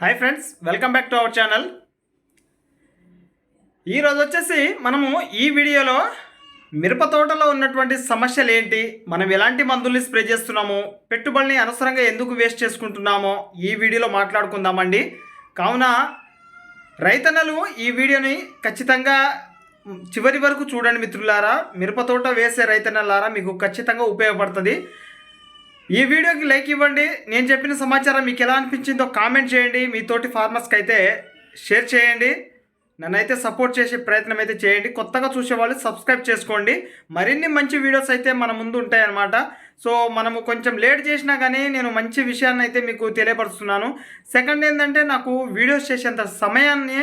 Hi friends welcome back to our channel ఈరోజు వచ్చేసి మనము ఈ వీడియోలో మిరప తోటలో ఉన్నటువంటి సమస్యలు ఏంటి? మనం ఎలాంటి మందుల్ని స్ప్రే చేస్తున్నాము? పెట్టుబడిని అనవసరంగా ఎందుకు వేస్ట్ చేసుకుంటున్నామో ఈ వీడియోలో మాట్లాడుకుందామండి. కావున రైతన్నలు ఈ వీడియోని ఖచ్చితంగా చివరి వరకు చూడండి మిత్రులారా. మిరప తోట వేసే రైతన్నలారా మీకు ఖచ్చితంగా ఉపయోగపడుతుంది. ఈ వీడియోకి లైక్ ఇవ్వండి. నేను చెప్పిన సమాచారం మీకు ఎలా అనిపించిందో కామెంట్ చేయండి. మీ తోటి ఫార్మర్స్కి అయితే షేర్ చేయండి. నన్నైతే సపోర్ట్ చేసే ప్రయత్నం అయితే చేయండి. కొత్తగా చూసేవాళ్ళు సబ్స్క్రైబ్ చేసుకోండి. మరిన్ని మంచి వీడియోస్ అయితే మన ముందు ఉంటాయన్నమాట. సో మనము కొంచెం లేట్ చేసినా కానీ నేను మంచి విషయాన్ని అయితే మీకు తెలియపరుస్తున్నాను. సెకండ్ ఏంటంటే నాకు వీడియోస్ చేసేంత సమయాన్ని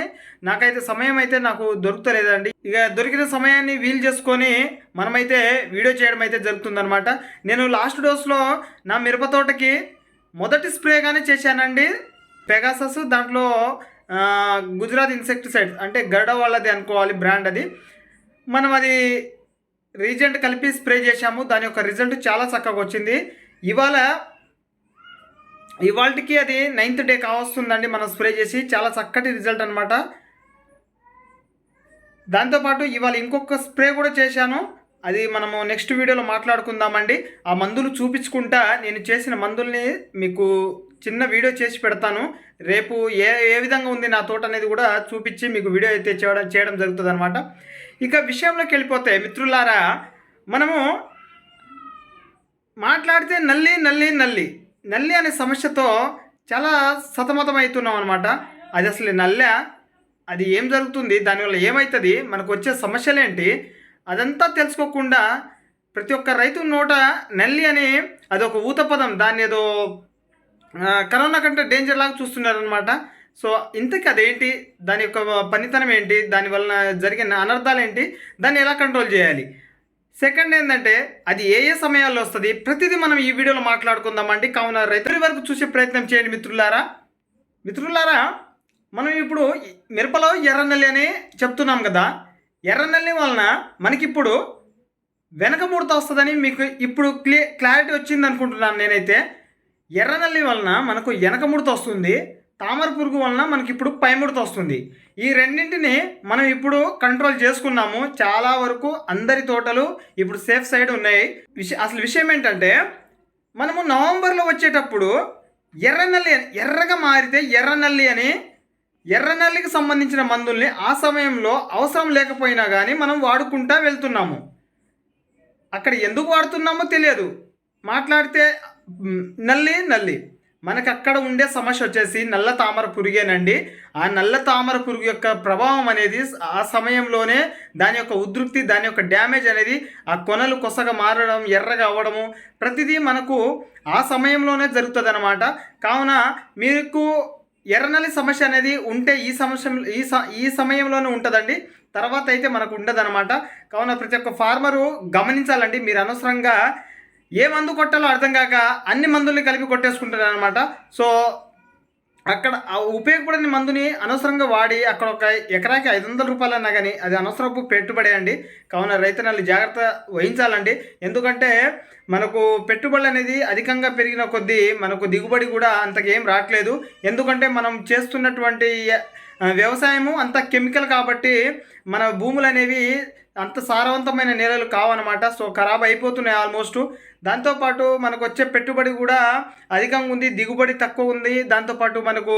నాకైతే సమయం అయితే నాకు దొరుకుతలేదండి. ఇక దొరికిన సమయాన్ని వీలు చేసుకొని మనమైతే వీడియో చేయడం అయితే జరుగుతుందనమాట నేను లాస్ట్ డోస్లో నా మిరప తోటకి మొదటి స్ప్రేగానే చేశానండి. పెగాసస్ దాంట్లో గుజరాత్ ఇన్సెక్టిసైడ్స్ అంటే గరుడ వాళ్ళది అనుకోవాలి బ్రాండ్ అది. మనం అది రీజెంట్ కలిపి స్ప్రే చేశాము దాని యొక్క రిజల్ట్ చాలా చక్కగా వచ్చింది. ఇవాళ ఇవాళకి అది నైన్త్ డే కావస్తుందండి మనం స్ప్రే చేసి చాలా చక్కటి రిజల్ట్ అనమాట దాంతోపాటు ఇవాళ ఇంకొక స్ప్రే కూడా చేశాను. అది మనము నెక్స్ట్ వీడియోలో మాట్లాడుకుందామండి. ఆ మందులు చూపించుకుంటా నేను చేసిన మందుల్ని మీకు చిన్న వీడియో చేసి పెడతాను. రేపు ఏ ఏ విధంగా ఉంది నా తోట అనేది కూడా చూపించి మీకు వీడియో అయితే చేయడం చేయడం జరుగుతుంది అనమాట ఇక విషయంలోకి వెళ్ళిపోతే మిత్రులారా మనము మాట్లాడితే నల్లి నల్లి నల్లి. నల్లి అనే సమస్యతో చాలా సతమతం అవుతున్నాం అనమాట అది అసలు నల్లె? అది ఏం జరుగుతుంది? దానివల్ల ఏమవుతుంది మనకు వచ్చే సమస్యలు ఏంటి అదంతా తెలుసుకోకుండా ప్రతి ఒక్క రైతు నోట నల్లి అని అదొక ఊత పదం. దాన్ని ఏదో కరోనా కంటే డేంజర్ లాగా చూస్తున్నారనమాట సో ఇంతకీ అదేంటి? దాని యొక్క పనితనం ఏంటి? దాని వలన జరిగిన అనర్థాలు ఏంటి? దాన్ని ఎలా కంట్రోల్ చేయాలి? సెకండ్ ఏంటంటే అది ఏ ఏ సమయాల్లో వస్తుంది? ప్రతిదీ మనం ఈ వీడియోలో మాట్లాడుకుందామండి. కావున రైతుల వరకు చూసే ప్రయత్నం చేయండి మిత్రులారా. మిత్రులారా మనం ఇప్పుడు మిరపలో ఎర్రనల్లి అని చెప్తున్నాం కదా. ఎర్రనల్లి వలన మనకిప్పుడు వెనక ముడత వస్తుందని మీకు ఇప్పుడు క్లియర్ క్లారిటీ వచ్చింది అనుకుంటున్నాను నేనైతే. ఎర్రనల్లి వలన మనకు వెనక ముడత వస్తుంది తామర పురుగు వలన మనకి ఇప్పుడు పైముడత వస్తుంది. ఈ రెండింటిని మనం ఇప్పుడు కంట్రోల్ చేసుకున్నాము. చాలా వరకు అందరి తోటలు ఇప్పుడు సేఫ్ సైడ్ ఉన్నాయి. విష అసలు విషయం ఏంటంటే మనము నవంబర్లో వచ్చేటప్పుడు ఎర్రనల్లి అని- ఎర్రగా మారితే ఎర్రనల్లి అని ఎర్రనల్లికి సంబంధించిన మందుల్ని ఆ సమయంలో అవసరం లేకపోయినా కానీ మనం వాడుకుంటా వెళ్తున్నాము. అక్కడ ఎందుకు వాడుతున్నామో తెలియదు. మాట్లాడితే నల్లి నల్లి. మనకు అక్కడ ఉండే సమస్య వచ్చేసి నల్ల తామర పురుగేనండి. ఆ నల్ల తామర పురుగు యొక్క ప్రభావం అనేది ఆ సమయంలోనే దాని యొక్క ఉధృతి దాని యొక్క డ్యామేజ్ అనేది ఆ కొనలు కొసగా మారడం ఎర్రగా అవ్వడము ప్రతిదీ మనకు ఆ సమయంలోనే జరుగుతుంది అనమాట కావున మీకు ఎర్రనల్లి సమస్య అనేది ఉంటే ఈ సమస్య ఈ స ఈ సమయంలోనే ఉంటుందండి. తర్వాత అయితే మనకు ఉండదన్నమాట. కావున ప్రతి ఒక్క ఫార్మరు గమనించాలండి. మీరు అనవసరంగా ఏ మందు కొట్టాలో అర్థం కాక అన్ని మందుల్ని కలిపి కొట్టేసుకుంటారు అనమాట సో అక్కడ ఆ ఉపయోగపడని మందుని అనవసరంగా వాడి అక్కడ ఒక ఎకరాకి ఐదు వందల రూపాయలు అన్నా కానీ అది అనవసరపు పెట్టుబడి అండి. కావున రైతన్నలు జాగ్రత్త వహించాలండి. ఎందుకంటే మనకు పెట్టుబడి అనేది అధికంగా పెరిగిన కొద్దీ మనకు దిగుబడి కూడా అంతకేం రావట్లేదు ఎందుకంటే మనం చేస్తున్నటువంటి వ్యవసాయము అంత కెమికల్ కాబట్టి మన భూములు అనేవి అంత సారవంతమైన నేలలు కావన్నమాట. సో ఖరాబ్ అయిపోతున్నాయి ఆల్మోస్ట్. దాంతోపాటు మనకు వచ్చే పెట్టుబడి కూడా అధికంగా ఉంది దిగుబడి తక్కువ ఉంది. దాంతోపాటు మనకు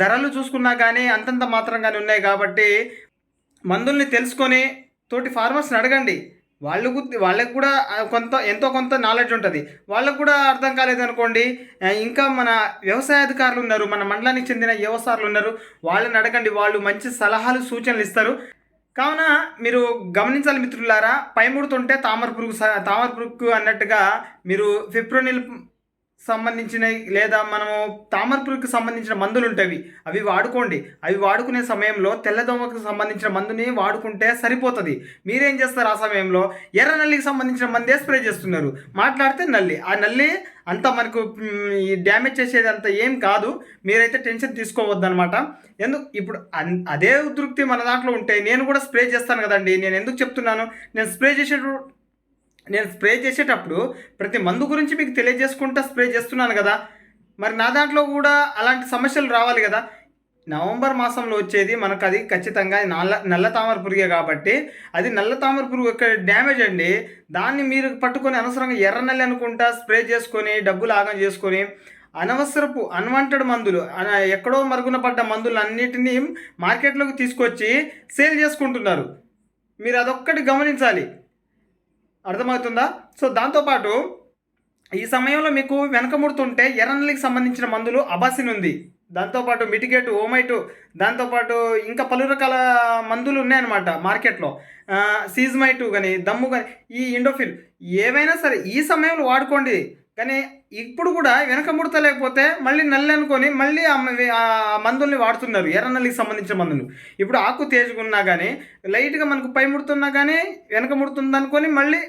ధరలు చూసుకున్నా కానీ అంతంత మాత్రంగానే ఉన్నాయి కాబట్టి మందుల్ని తెలుసుకొని తోటి ఫార్మర్స్ని అడగండి. వాళ్ళకు వాళ్ళకి కూడా కొంత ఎంతో కొంత నాలెడ్జ్ ఉంటుంది. వాళ్ళకు కూడా అర్థం కాలేదనుకోండి ఇంకా మన వ్యవసాయ అధికారులు ఉన్నారు మన మండలానికి చెందిన వ్యవసాయాలు ఉన్నారు వాళ్ళని అడగండి వాళ్ళు మంచి సలహాలు సూచనలు ఇస్తారు. కావున మీరు గమనించాలి మిత్రులారా పైముడుతుంటే తామర పురుగు తామర పురుగు అన్నట్టుగా మీరు ఫిప్రోనిల్ సంబంధించినవి లేదా మనము తామర సంబంధించిన మందులు ఉంటాయి అవి వాడుకోండి. అవి వాడుకునే సమయంలో తెల్లదోమకు సంబంధించిన మందుని వాడుకుంటే సరిపోతుంది. మీరేం చేస్తారు ఆ సమయంలో? ఎర్ర నల్లికి సంబంధించిన మందే స్ప్రే చేస్తున్నారు. మాట్లాడితే నల్లి. ఆ నల్లి అంత మనకు ఈ డ్యామేజ్ చేసేది అంత ఏం కాదు. మీరైతే టెన్షన్ తీసుకోవద్దనమాట ఎందుకు ఇప్పుడు అన్- అదే ఉద్రిక్తి మన దాంట్లో ఉంటే నేను కూడా స్ప్రే చేస్తాను కదండి. నేను ఎందుకు చెప్తున్నాను? నేను స్ప్రే చేసేటప్పుడు నేను స్ప్రే చేసేటప్పుడు ప్రతి మందు గురించి మీకు తెలియజేసుకుంటా స్ప్రే చేస్తున్నాను కదా. మరి నా దాంట్లో కూడా అలాంటి సమస్యలు రావాలి కదా. నవంబర్ మాసంలో వచ్చేది మనకు అది ఖచ్చితంగా నల్ల నల్ల తామర పురుగే కాబట్టి అది నల్ల తామర పురుగు యొక్క డ్యామేజ్ అండి. దాన్ని మీరు పట్టుకొని అనవసరంగా ఎర్ర నల్లి అనుకుంటా స్ప్రే చేసుకొని డబ్బులు ఆగం చేసుకొని అనవసరపు అన్వాంటెడ్ మందులు అన- ఎక్కడో మరుగున పడ్డ మందులు అన్నిటినీ మార్కెట్లోకి తీసుకొచ్చి సేల్ చేసుకుంటున్నారు. మీరు అదొక్కటి గమనించాలి. అర్థమవుతుందా? సో దాంతోపాటు ఈ సమయంలో మీకు వెనకముడుతుంటే ఎర్రనల్లికి సంబంధించిన మందులు అబాసిన్ ఉంది. దాంతోపాటు మిటిగేట్ ఓమైటు దాంతోపాటు ఇంకా పలు రకాల మందులు ఉన్నాయన్నమాట మార్కెట్లో. సీజ్మైటు కానీ దమ్ము కానీ ఈ ఇండోఫిల్ ఏవైనా సరే ఈ సమయంలో వాడుకోండి. కానీ ఇప్పుడు కూడా వెనక ముడత లేకపోతే మళ్ళీ నల్లి అనుకొని మళ్ళీ ఆ మందుల్ని వాడుతున్నారు ఎర్ర నల్లికి సంబంధించిన మందులు. ఇప్పుడు ఆకు తేజుకున్నా కానీ లైట్గా మనకు పై ముడుతున్నా కానీ వెనక ముడుతుంది అనుకొని మళ్ళీ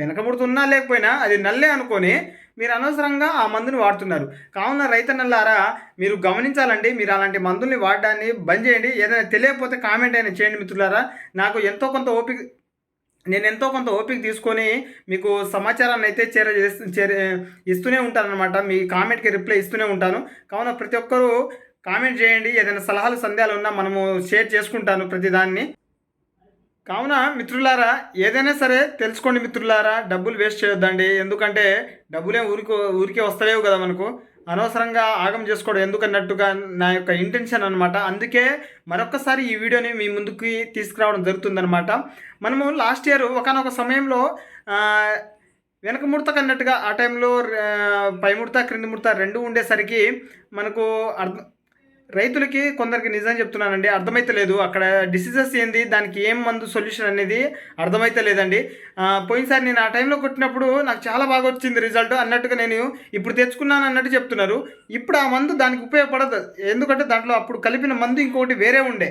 వెనక ముడుతున్నా లేకపోయినా అది నల్లే అనుకొని మీరు అనవసరంగా ఆ మందుని వాడుతున్నారు. కావున రైతన్నలారా మీరు గమనించాలండి మీరు అలాంటి మందుల్ని వాడడాన్ని బంద్ చేయండి. ఏదైనా తెలియకపోతే కామెంట్ అయినా చేయండి మిత్రులారా. నాకు ఎంతో కొంత ఓపిక నేను ఎంతో కొంత ఓపిక తీసుకొని మీకు సమాచారాన్ని అయితే చేర చేర ఇస్తూనే ఉంటానన్నమాట. మీ కామెంట్కి రిప్లై ఇస్తూనే ఉంటాను. కావున ప్రతి ఒక్కరూ కామెంట్ చేయండి. ఏదైనా సలహాలు సందేహాలు ఉన్నా మనము షేర్ చేసుకుంటాను ప్రతిదాన్ని కావున మిత్రులారా ఏదైనా సరే తెలుసుకోండి మిత్రులారా. డబ్బులు వేస్ట్ చేయొద్దండి. ఎందుకంటే డబ్బులే ఊరికి ఊరికే వస్తలేవు కదా మనకు. అనవసరంగా ఆగం చేసుకోవడం ఎందుకన్నట్టుగా నా యొక్క ఇంటెన్షన్ అనమాట అందుకే మరొకసారి ఈ వీడియోని మీ ముందుకి తీసుకురావడం జరుగుతుందనమాట మనము లాస్ట్ ఇయర్ ఒకనొక సమయంలో వెనక ముడత కన్నట్టుగా ఆ టైంలో పై ముడత క్రింది ముడత రెండు ఉండేసరికి మనకు అర్థం రైతులకి కొందరికి నిజం చెప్తున్నానండి అర్థమైతే లేదు. అక్కడ డిసీజెస్ ఏంది దానికి ఏం మందు సొల్యూషన్ అనేది అర్థమైతే లేదండి. పోయినసారి నేను ఆ టైంలో కొట్టినప్పుడు నాకు చాలా బాగా వచ్చింది రిజల్ట్ అన్నట్టుగా నేను ఇప్పుడు తెచ్చుకున్నాను అన్నట్టు చెప్తున్నారు. ఇప్పుడు ఆ మందు దానికి ఉపయోగపడదు. ఎందుకంటే దాంట్లో అప్పుడు కలిపిన మందు ఇంకొకటి వేరే ఉండే.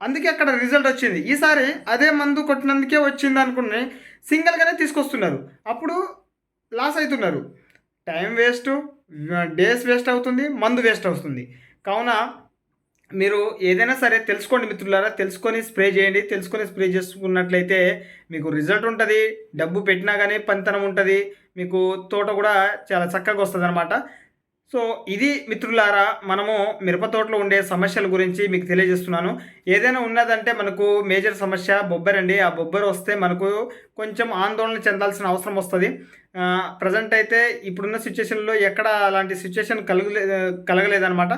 అందుకే అక్కడ రిజల్ట్ వచ్చింది. ఈసారి అదే మందు కొట్టినందుకే వచ్చింది అనుకుని సింగిల్గానే తీసుకొస్తున్నారు. అప్పుడు లాస్ అవుతున్నారు. టైం వేస్ట్ డేస్ వేస్ట్ అవుతుంది మందు వేస్ట్ అవుతుంది. కావున మీరు ఏదైనా సరే తెలుసుకోండి మిత్రులారా తెలుసుకొని స్ప్రే చేయండి. తెలుసుకొని స్ప్రే చేసుకున్నట్లయితే మీకు రిజల్ట్ ఉంటుంది. డబ్బు పెట్టినా కానీ పనితనం ఉంటుంది. మీకు తోట కూడా చాలా చక్కగా వస్తుంది అనమాట సో ఇది మిత్రులారా మనము మిరప తోటలో ఉండే సమస్యల గురించి మీకు తెలియజేస్తున్నాను. ఏదైనా ఉన్నదంటే మనకు మేజర్ సమస్య బొబ్బరండి ఆ బొబ్బర్ వస్తే మనకు కొంచెం ఆందోళన చెందాల్సిన అవసరం వస్తుంది. ప్రజెంట్ అయితే ఇప్పుడున్న సిచ్యువేషన్లో ఎక్కడ అలాంటి సిచ్యువేషన్ కలగలే కలగలేదన్నమాట.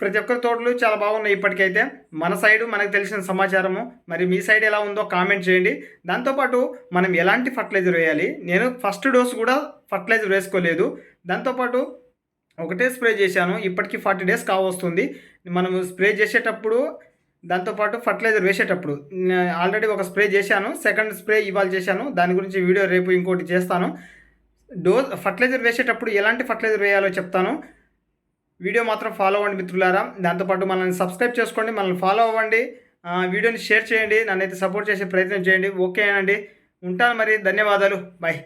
ప్రతి ఒక్కరి తోటలు చాలా బాగున్నాయి ఇప్పటికైతే. మన సైడు మనకు తెలిసిన సమాచారము. మరి మీ సైడ్ ఎలా ఉందో కామెంట్ చేయండి. దాంతోపాటు మనం ఎలాంటి ఫర్టిలైజర్ వేయాలి? నేను ఫస్ట్ డోస్ కూడా ఫర్టిలైజర్ వేసుకోలేదు. దాంతోపాటు ఒకటే స్ప్రే చేశాను. ఇప్పటికీ ఫార్టీ డేస్ కావస్తుంది మనం స్ప్రే చేసేటప్పుడు దాంతోపాటు ఫర్టిలైజర్ వేసేటప్పుడు ఆల్రెడీ ఒక స్ప్రే చేశాను. సెకండ్ స్ప్రే ఇవాళ చేశాను. దాని గురించి వీడియో రేపు ఇంకోటి చేస్తాను. డోస్ ఫర్టిలైజర్ వేసేటప్పుడు ఎలాంటి ఫర్టిలైజర్ వేయాలో చెప్తాను. వీడియో మాత్రం ఫాలో అవ్వండి మిత్రులారా. దాంతోపాటు మనల్ని సబ్స్క్రైబ్ చేసుకోండి మనల్ని ఫాలో అవ్వండి. వీడియోని షేర్ చేయండి నన్నైతే సపోర్ట్ చేసే ప్రయత్నం చేయండి. ఓకే అండి. ఉంటాను మరి. ధన్యవాదాలు. బాయ్